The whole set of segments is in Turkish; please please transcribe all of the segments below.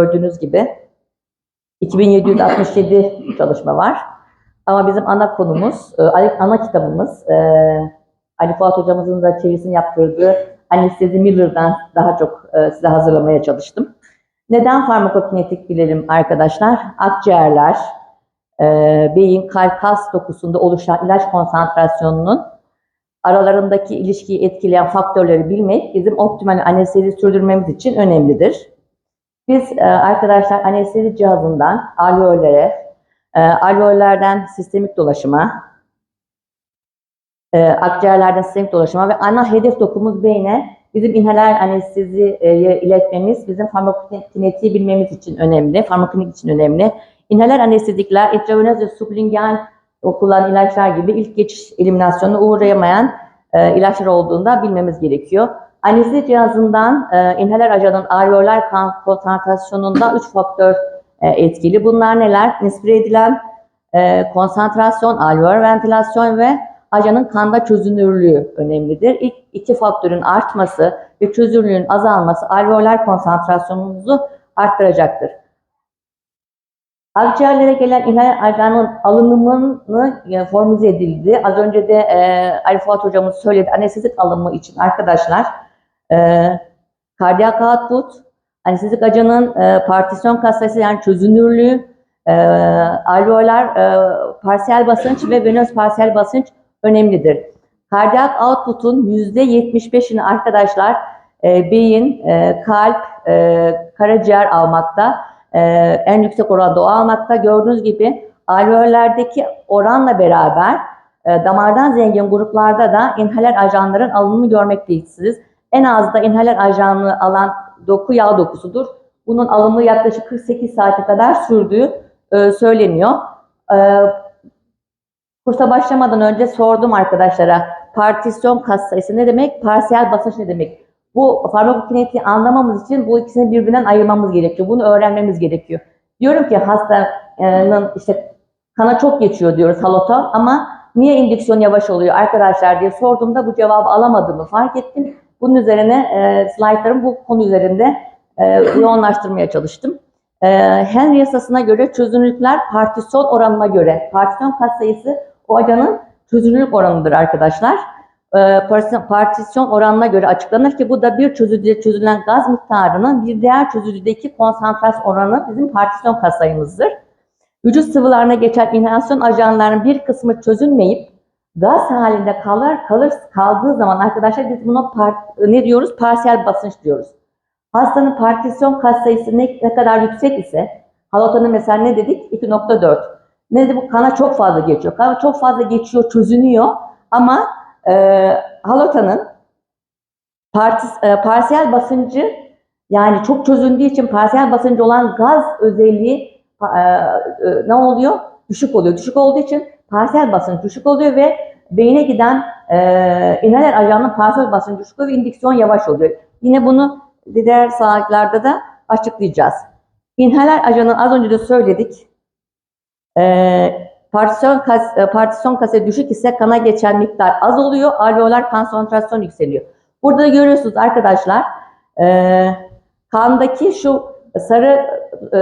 gördüğünüz gibi 2767 çalışma var. Ama bizim ana konumuz, e, ana kitabımız e, Ali Fuat hocamızın da çevirisini yaptırdığı Anestezi Miller'dan daha çok e, size hazırlamaya çalıştım. Neden farmakokinetik bilelim arkadaşlar? Akciğerler, beyin, kalp, kas dokusunda oluşan ilaç konsantrasyonunun aralarındaki ilişkiyi etkileyen faktörleri bilmek bizim optimal anestezi sürdürmemiz için önemlidir. Biz e, arkadaşlar anestezi cihazından alveollere, e, alveollerden sistemik dolaşıma, e, akciğerlerden sistemik dolaşıma ve ana hedef dokumuz beyne bizim inhaler anesteziye iletmemiz bizim farmakokinetiği bilmemiz için önemli, farmakokinetik için önemli. İnhaler anestezikler intravenöz ve sublingual kullanılan ilaçlar gibi ilk geçiş eliminasyonuna uğrayamayan e, ilaçlar olduğunda bilmemiz gerekiyor. Anestezi cihazından e, inhaler ajanın alveolar konsantrasyonunda üç faktör e, etkili. Bunlar neler? Nispire edilen e, konsantrasyon, alveolar ventilasyon ve ajanın kanda çözünürlüğü önemlidir. İlk iki faktörün artması ve çözünürlüğün azalması alveolar konsantrasyonumuzu arttıracaktır. Akciğerlere gelen inhaler ajanın alınımını e, formüle edildi. Az önce de e, Ali Fuat hocamız söyledi. Anestezik alımı için arkadaşlar e, kardiyak output, anestezik ajanın e, partisyon katsayısı yani çözünürlüğü, e, alveolar e, parsiyel basınç ve venöz parsiyel basınç önemlidir. Kardiyak output'un %75'ini arkadaşlar e, beyin, e, kalp, e, karaciğer almakta. E, en yüksek oranda o almakta. Gördüğünüz gibi alveollerdeki oranla beraber e, damardan zengin gruplarda da inhaler ajanların alınımını görmektesiniz. En az da inhaler ajanını alan doku yağ dokusudur. Bunun alımı yaklaşık 48 saate kadar sürdüğü e, söyleniyor. E, kursa başlamadan önce sordum arkadaşlara partisyon kas sayısı ne demek, parsiyel basınç ne demek? Bu farmakokinetiği anlamamız için bu ikisini birbirinden ayırmamız gerekiyor. Bunu öğrenmemiz gerekiyor. Diyorum ki hastanın işte kana çok geçiyor diyoruz haloton ama niye indüksiyon yavaş oluyor arkadaşlar diye sorduğumda bu cevabı alamadığımı fark ettim. Bunun üzerine e, slaytlarımı bu konu üzerinde e, yoğunlaştırmaya çalıştım. E, Henry yasasına göre çözünürlükler partisyon oranına göre, partisyon katsayısı o ajanın çözünürlük oranıdır arkadaşlar. E, partisyon, oranına göre açıklanır ki bu da bir çözücüde çözülen gaz miktarının bir diğer çözücüdeki konsantrasyon oranı bizim partisyon katsayımızdır. Vücut sıvılarına geçen inhalasyon ajanlarının bir kısmı çözülmeyip gaz halinde kalır, kalır kaldığı zaman arkadaşlar biz buna par, ne diyoruz? Parsiyel basınç diyoruz. Hastanın partisyon katsayısı ne, ne kadar yüksek ise halotanın mesela ne dedik? 2.4. Ne de bu kana çok fazla geçiyor. Kana çok fazla geçiyor, çözünüyor ama e, halotanın partis, e, parsiyel basıncı yani çok çözündüğü için parsiyel basıncı olan gaz özelliği e, e, ne oluyor? Düşük oluyor. Düşük olduğu için parsiyel basınç düşük oluyor ve beyine giden e, inhaler ajanının parsiyel basıncı düşük oluyor ve indüksiyon yavaş oluyor. Yine bunu diğer saatlerde de açıklayacağız. İnhaler ajanı az önce de söyledik. E, partisyon, kas, e, partisyon kası düşük ise kana geçen miktar az oluyor. Alveolar konsantrasyon yükseliyor. Burada da görüyorsunuz arkadaşlar. E, kandaki şu sarı e,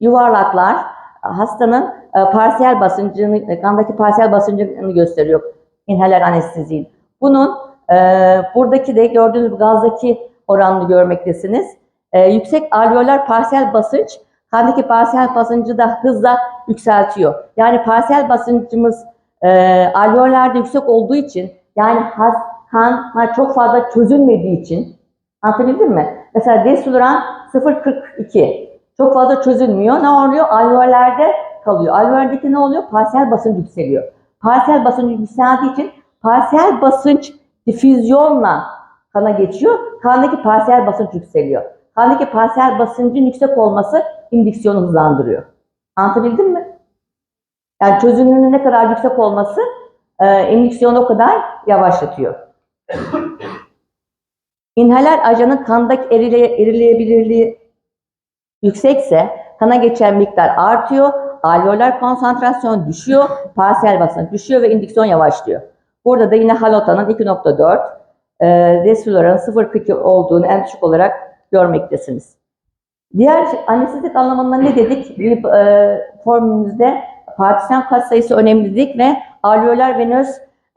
yuvarlaklar hastanın e, parsiyel basıncını, kandaki parsiyel basıncını gösteriyor inhaler anesteziyin. Bunun e, buradaki de gördüğünüz gazdaki oranını görmektesiniz. E, yüksek alveolar parsiyel basınç kandaki parsiyel basıncı da hızla yükseltiyor. Yani parsiyel basıncımız e, alveolarda yüksek olduğu için yani has, kan çok fazla çözülmediği için anlatabildim mi? Mesela desuluran 0.42 çok fazla çözülmüyor. Ne oluyor? Alveollerde kalıyor. Alveoldeki ne oluyor? Parsiyel basınç yükseliyor. Parsiyel basınç yükseldiği için parsiyel basınç difüzyonla kana geçiyor. Kandaki parsiyel basınç yükseliyor. Kandaki parsiyel basıncın yüksek olması indüksiyonu hızlandırıyor. Anlatabildim mi? Yani çözünürlüğün ne kadar yüksek olması e, indüksiyonu o kadar yavaşlatıyor. İnhaler ajanın kandaki erile, erileyebilirliği yüksekse kana geçen miktar artıyor, alveolar konsantrasyon düşüyor, parsiyel basınç düşüyor ve indüksiyon yavaşlıyor. Burada da yine halotanın 2.4, e, desfiloranın 0.42 olduğunu en düşük olarak görmektesiniz. Diğer anestezik anlamında ne dedik? Bir e, formülümüzde partisyen kat sayısı önemli dedik ve alveolar venöz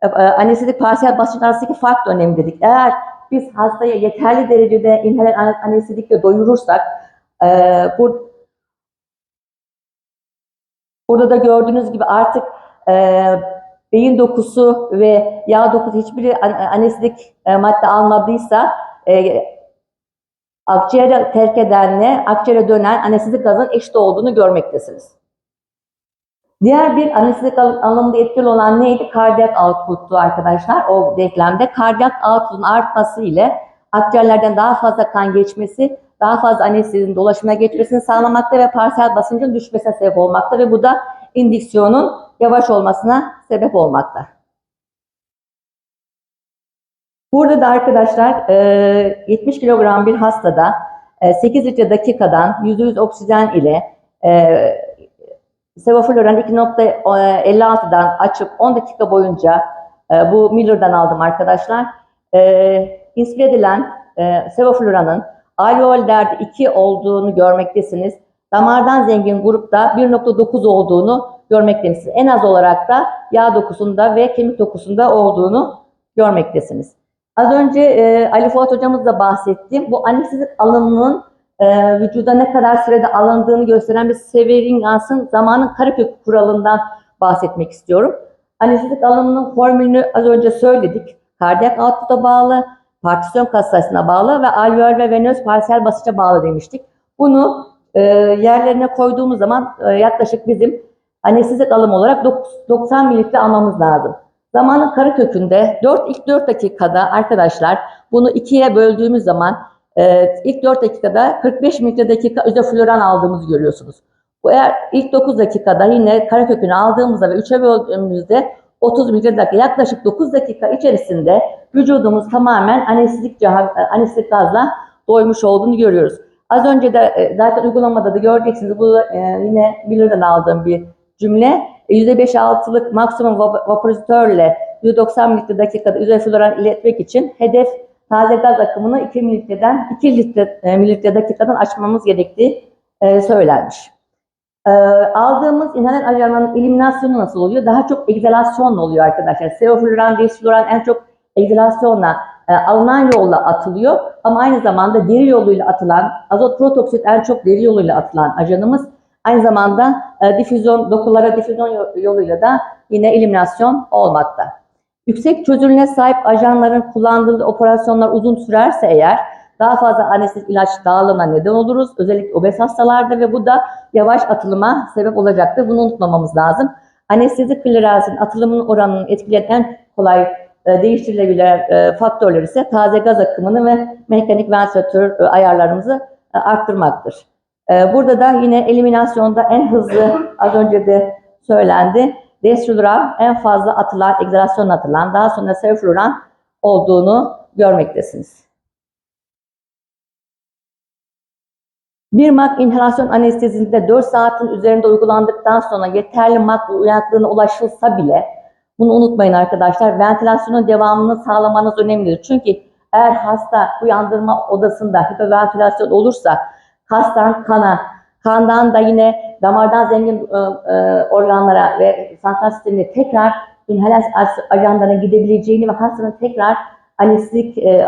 e, e, anestezik parsiyel basınç arasındaki fark da önemli dedik. Eğer biz hastayı yeterli derecede inhaler an- anestezikle doyurursak e, bu, burada da gördüğünüz gibi artık e, beyin dokusu ve yağ dokusu hiçbir an- anestezik e, madde almadıysa e, akciğere terk edenle akciğere dönen anestezik gazın eşit olduğunu görmektesiniz. Diğer bir anestezik anlamında etkili olan neydi? Kardiyak output'tu arkadaşlar. O denklemde kardiyak output'un artması ile akciğerlerden daha fazla kan geçmesi, daha fazla anestezinin dolaşımına geçmesini sağlamakta ve parsiyel basıncın düşmesine sebep olmakta ve bu da indüksiyonun yavaş olmasına sebep olmakta. Burada da arkadaşlar e, 70 kilogram bir hastada e, 8 litre dakikadan %100 oksijen ile e, sevofloran 2.56'dan açıp 10 dakika boyunca e, bu Miller'dan aldım arkadaşlar. E, inspire edilen e, sevofloranın alveollerde 2 olduğunu görmektesiniz. Damardan zengin grupta 1.9 olduğunu görmektesiniz. En az olarak da yağ dokusunda ve kemik dokusunda olduğunu görmektesiniz. Az önce e, Ali Fuat hocamız da bahsetti. Bu anestezik alımının e, vücuda ne kadar sürede alındığını gösteren bir Severingans'ın zamanın karekök kuralından bahsetmek istiyorum. Anestezik alımının formülünü az önce söyledik. Kardiyak output'a bağlı, partisyon kas sayısına bağlı ve alveol ve venöz parsiyel basınca bağlı demiştik. Bunu e, yerlerine koyduğumuz zaman e, yaklaşık bizim anestezik alım olarak dok- 90 mililitre almamız lazım. Zamanın karekökünde 4 ilk 4 dakikada arkadaşlar bunu ikiye böldüğümüz zaman e, ilk 4 dakikada 45 mililitre dakika özofloran aldığımızı görüyorsunuz. Bu eğer ilk 9 dakikada yine karekökünü aldığımızda ve 3'e böldüğümüzde 30 mililitre dakika yaklaşık 9 dakika içerisinde vücudumuz tamamen anestezik, e, anestezik gazla doymuş olduğunu görüyoruz. Az önce de e, zaten uygulamada da göreceksiniz. Bu e, yine Miller'dan aldığım bir cümle. %5-6'lık maksimum vap- vaporizatörle 190 mililitre dakikada üzerfloran iletmek için hedef taze gaz akımını 2 mililitreden 2 litre mililitre dakikadan açmamız gerektiği söylenmiş. E, aldığımız inhaler ajanının eliminasyonu nasıl oluyor? Daha çok egzalasyonla oluyor arkadaşlar. Sevofloran, desfloran en çok egzalasyonla e, alınan yolla atılıyor ama aynı zamanda deri yoluyla atılan azot protoksit en çok deri yoluyla atılan ajanımız aynı zamanda e, difüzyon dokulara difüzyon yo- yoluyla da yine eliminasyon olmakta. Yüksek çözünürlüğe sahip ajanların kullandığı operasyonlar uzun sürerse eğer daha fazla anestezik ilaç dağılımına neden oluruz. Özellikle obez hastalarda ve bu da yavaş atılıma sebep olacaktır. Bunu unutmamamız lazım. Anestezik klirasinin atılımının oranını etkileyen en kolay e, değiştirilebilen e, faktörler ise taze gaz akımını ve mekanik ventilatör e, ayarlarımızı arttırmaktır. Burada da yine eliminasyonda en hızlı az önce de söylendi. Desfluran en fazla atılan, egzalasyon atılan, daha sonra sevfluran olduğunu görmektesiniz. Bir mak inhalasyon anestezisinde 4 saatin üzerinde uygulandıktan sonra yeterli mak uyanıklığına ulaşılsa bile bunu unutmayın arkadaşlar. Ventilasyonun devamını sağlamanız önemlidir. Çünkü eğer hasta uyandırma odasında hiperventilasyon olursa kastan kana, kandan da yine damardan zengin e, e, organlara ve santral sistemine tekrar inhalas ajanlarına gidebileceğini ve hastanın tekrar anestezik e, e,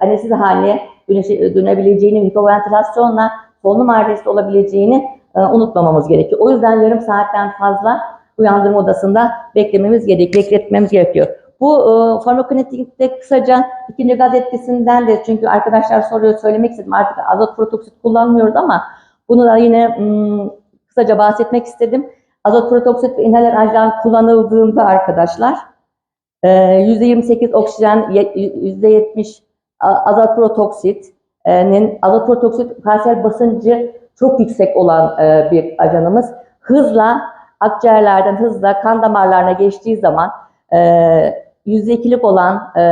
anestezi haline dönüşe- dönebileceğini, hipoventilasyonla solunum arresti olabileceğini e, unutmamamız gerekiyor. O yüzden yarım saatten fazla uyandırma odasında beklememiz gerekiyor, bekletmemiz gerekiyor. Bu e, farmakokinetikte kısaca ikinci gaz etkisinden de çünkü arkadaşlar soruyor söylemek istedim artık azot protoksit kullanmıyoruz ama bunu da yine mm, kısaca bahsetmek istedim. Azot protoksit ve inhaler ajan kullanıldığında arkadaşlar e, %28 oksijen, ye- %70 a- azot protoksit'nin azot protoksit parsiyel basıncı çok yüksek olan e, bir ajanımız. Hızla akciğerlerden hızla kan damarlarına geçtiği zaman e, %2'lik olan e,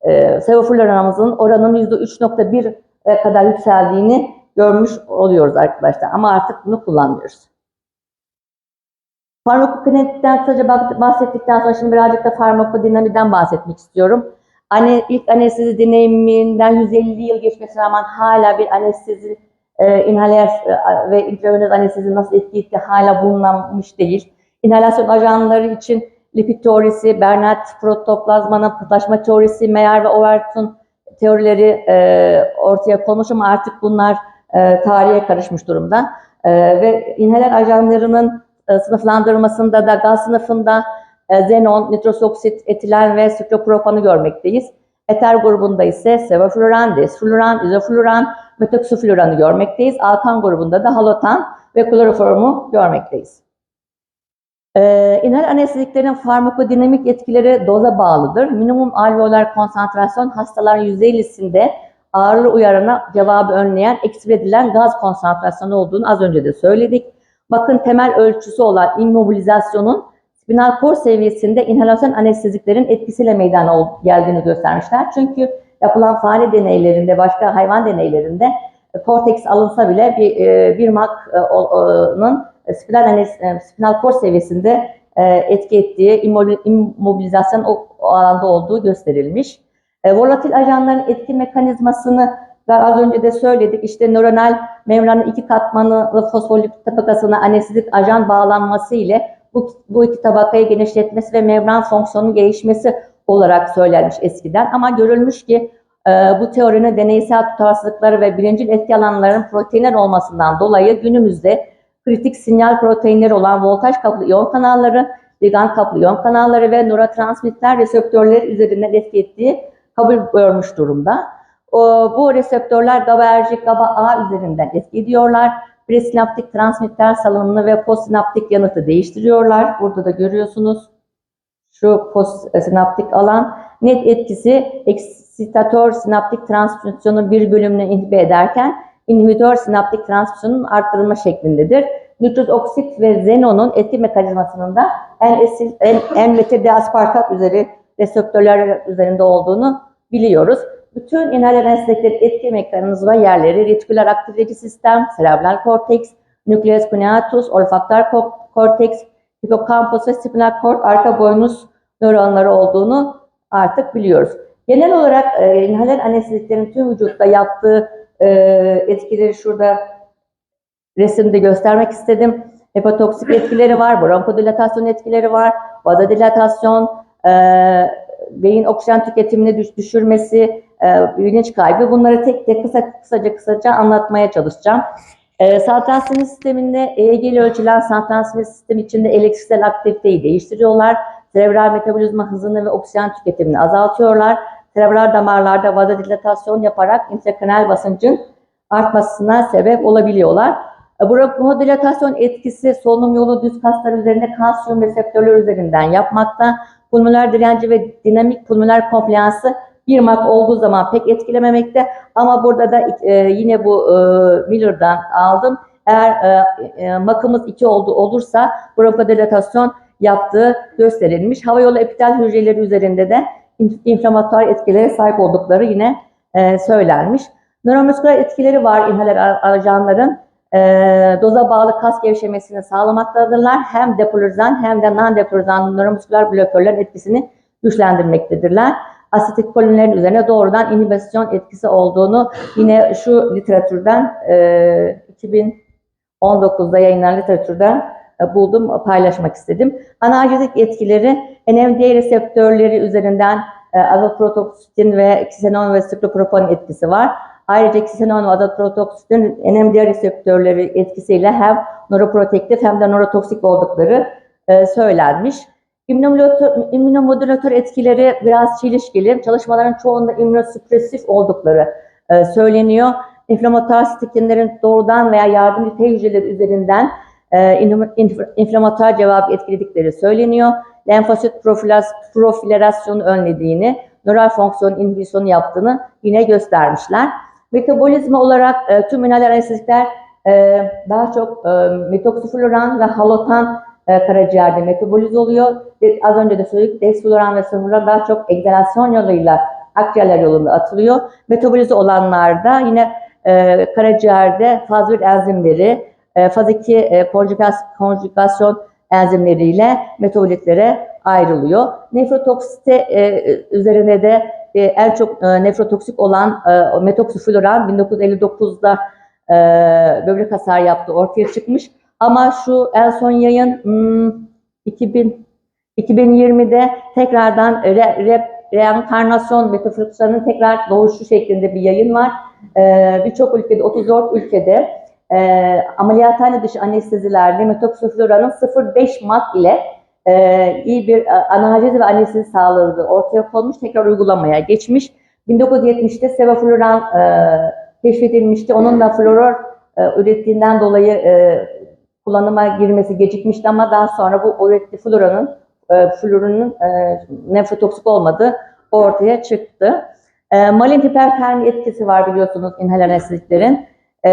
e, sevofloranımızın oranının %3.1 e, kadar yükseldiğini görmüş oluyoruz arkadaşlar. Ama artık bunu kullanmıyoruz. Farmakokinetikten kısaca bahsettikten sonra şimdi birazcık da farmakodinamiden bahsetmek istiyorum. Hani ilk anestezi deneyiminden 150 yıl geçmesine rağmen hala bir anestezi e, inhaler e, ve intravenöz anestezi nasıl etki ettiği hala bulunmamış değil. İnhalasyon ajanları için lipid teorisi, Bernard protoplazmanın pıhtılaşma teorisi, Meyer ve Overton teorileri e, ortaya konmuş ama artık bunlar e, tarihe karışmış durumda. E, ve inhaler ajanlarının e, sınıflandırılmasında da gaz sınıfında e, xenon, nitrous oksit, etilen ve siklopropanı görmekteyiz. Eter grubunda ise sevofluran, desfluran, izofluran, metoksifluranı görmekteyiz. Alkan grubunda da halotan ve kloroformu görmekteyiz. Ee, inhal anesteziklerin farmakodinamik etkileri doza bağlıdır. Minimum alveolar konsantrasyon hastaların %50'sinde ağrı uyarana cevabı önleyen ekspre edilen gaz konsantrasyonu olduğunu az önce de söyledik. Bakın temel ölçüsü olan immobilizasyonun spinal cord seviyesinde inhalasyon anesteziklerin etkisiyle meydana geldiğini göstermişler. Çünkü yapılan fare deneylerinde, başka hayvan deneylerinde e, korteks alınsa bile bir, e, bir spinal, anes- e, spinal cord seviyesinde e, etki ettiği, immo- immobilizasyon o, alanda olduğu gösterilmiş. Volatil ajanların etki mekanizmasını da az önce de söyledik. İşte nöronal membranın iki katmanlı fosfolipid tabakasına anestezik ajan bağlanması ile bu, bu iki tabakayı genişletmesi ve membran fonksiyonunun gelişmesi olarak söylenmiş eskiden. Ama görülmüş ki e, bu teorinin deneysel tutarsızlıkları ve bilincin etki alanlarının proteinler olmasından dolayı günümüzde kritik sinyal proteinleri olan voltaj kaplı iyon kanalları, ligand kaplı iyon kanalları ve nörotransmitter reseptörleri üzerinden etki ettiği kabul görmüş durumda. O, bu reseptörler GABAerjik GABA A üzerinden etki ediyorlar. Presinaptik transmitter salınımını ve postsinaptik yanıtı değiştiriyorlar. Burada da görüyorsunuz şu postsinaptik alan net etkisi eksitatör sinaptik transmisyonun bir bölümünü inhibe ederken inhibitör sinaptik transmisyonun arttırılma şeklindedir. Nitroz oksit ve xenonun etki mekanizmasının da en esil en, en metil aspartat üzeri reseptörler üzerinde olduğunu biliyoruz. Bütün inhaler anesteziklerin etki mekanizma yerleri retiküler aktifleyici sistem, serebral korteks, nükleus cuneatus, olfaktar ko- korteks, hipokampus ve spinal kort arka boynuz nöronları olduğunu artık biliyoruz. Genel olarak e, inhaler anesteziklerin tüm vücutta yaptığı e, etkileri şurada resimde göstermek istedim. Hepatoksik etkileri var, bronkodilatasyon etkileri var, vasodilatasyon, e, beyin oksijen tüketimini düş- düşürmesi, e, bilinç kaybı. Bunları tek tek kısa kısaca kısaca anlatmaya çalışacağım. E, santral sinir sisteminde EEG ile ölçülen santral sinir sistemi içinde elektriksel aktiviteyi değiştiriyorlar. Serebral metabolizma hızını ve oksijen tüketimini azaltıyorlar. Serebral damarlarda vasodilatasyon yaparak intrakranal basıncın artmasına sebep olabiliyorlar. E, Bu bronkodilatasyyon etkisi solunum yolu düz kaslar üzerinde kalsiyum reseptörler üzerinden yapmakta. Pulmoner direnci ve dinamik pulmoner kompliyansı bir mak olduğu zaman pek etkilememekte ama burada da e, yine bu e, Miller'dan aldım. Eğer e, e, makımız 2 oldu olursa bronkodilatasyyon yaptığı gösterilmiş. Havayolu epitel hücreleri üzerinde de inf- inflamatuar etkilere sahip oldukları yine e, söylenmiş. Nöromüsküler etkileri var inhaler ajanların. E, doza bağlı kas gevşemesini sağlamaktadırlar. Hem depolarizan hem de non-depolarizan nöromüsküler blokörlerin etkisini güçlendirmektedirler. Asetik kolinlerin üzerine doğrudan inhibisyon etkisi olduğunu yine şu literatürden e, 2019'da yayınlanan literatürden e, buldum, paylaşmak istedim. Analjezik etkileri NMDA reseptörleri üzerinden e, azotprotoksitin ve ksenon ve siklopropan etkisi var. Ayrıca ksenon ve azotprotoksitin NMDA reseptörleri etkisiyle hem nöroprotektif hem de nörotoksik oldukları e, söylenmiş. İmmünomodülatör, etkileri biraz çelişkili. Çalışmaların çoğunda immünosüpresif oldukları e, söyleniyor. İnflamatuar sitekinlerin doğrudan veya yardımcı T hücreleri üzerinden e, inf- inf- inflamatuar cevabı etkiledikleri söyleniyor. Lenfosit profilas- profilerasyonu önlediğini, nöral fonksiyon inhibisyonu yaptığını yine göstermişler. Metabolizma olarak e, tüm inhaler anestezikler e, daha çok e, ve halotan e, karaciğerde metabolize oluyor. De- az önce de söyledik, desfloran ve sofloran daha çok egzalasyon yoluyla akciğerler yolunda atılıyor. Metabolize olanlarda yine e, karaciğerde faz 1 enzimleri, e, faz 2 e, konjugas- konjugasyon enzimleriyle metabolitlere ayrılıyor. Nefrotoksite e, üzerine de e, en çok e, nefrotoksik olan e, metoksifloran 1959'da e, böbrek hasar yaptığı ortaya çıkmış. Ama şu en son yayın hmm, 2000 2020'de tekrardan re, re, reenkarnasyon metafiziklerinin tekrar doğuşu şeklinde bir yayın var. Ee, Birçok ülkede, 34 ülkede e, ameliyathane dışı anestezilerle metoksofloranın 0,5 mak ile e, iyi bir e, analjezi ve anestezi sağladığı ortaya konmuş, tekrar uygulamaya geçmiş. 1970'te sevofloran e, keşfedilmişti. Onun da floror e, ürettiğinden dolayı e, kullanıma girmesi gecikmişti ama daha sonra bu ürettiği floranın e, florunun e, nefrotoksik olmadığı ortaya çıktı. E, malin hipertermi etkisi var biliyorsunuz inhal anesteziklerin. E,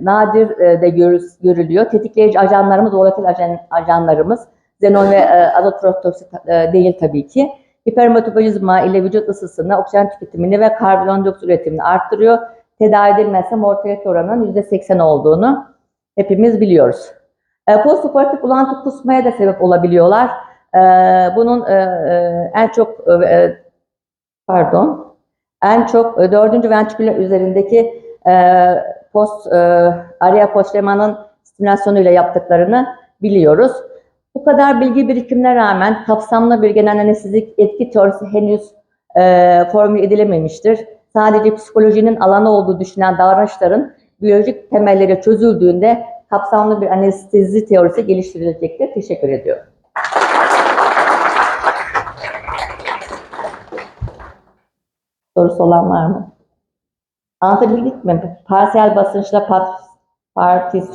nadir e, de görü- görülüyor. Tetikleyici ajanlarımız, volatil ajan, ajanlarımız, xenon ve e, azotprotoksik e, değil tabii ki. Hipermetabolizma ile vücut ısısını, oksijen tüketimini ve karbondioksit üretimini arttırıyor. Tedavi edilmezse mortalite oranının %80 olduğunu hepimiz biliyoruz. E, postoperatif bulantı kusmaya da sebep olabiliyorlar. E, bunun e, e, en çok e, e, pardon en çok e, dördüncü ventriküler üzerindeki e, post e, area postlemanın stimülasyonuyla yaptıklarını biliyoruz. Bu kadar bilgi birikimine rağmen kapsamlı bir genel anestezik etki teorisi henüz e, formüle edilememiştir. Sadece psikolojinin alanı olduğu düşünen davranışların biyolojik temelleri çözüldüğünde kapsamlı bir anestezi teorisi geliştirilecektir. Teşekkür ediyorum. Sorusu olan var mı? Anlatabildik mi? Parsiyel basınçla pat, partisyon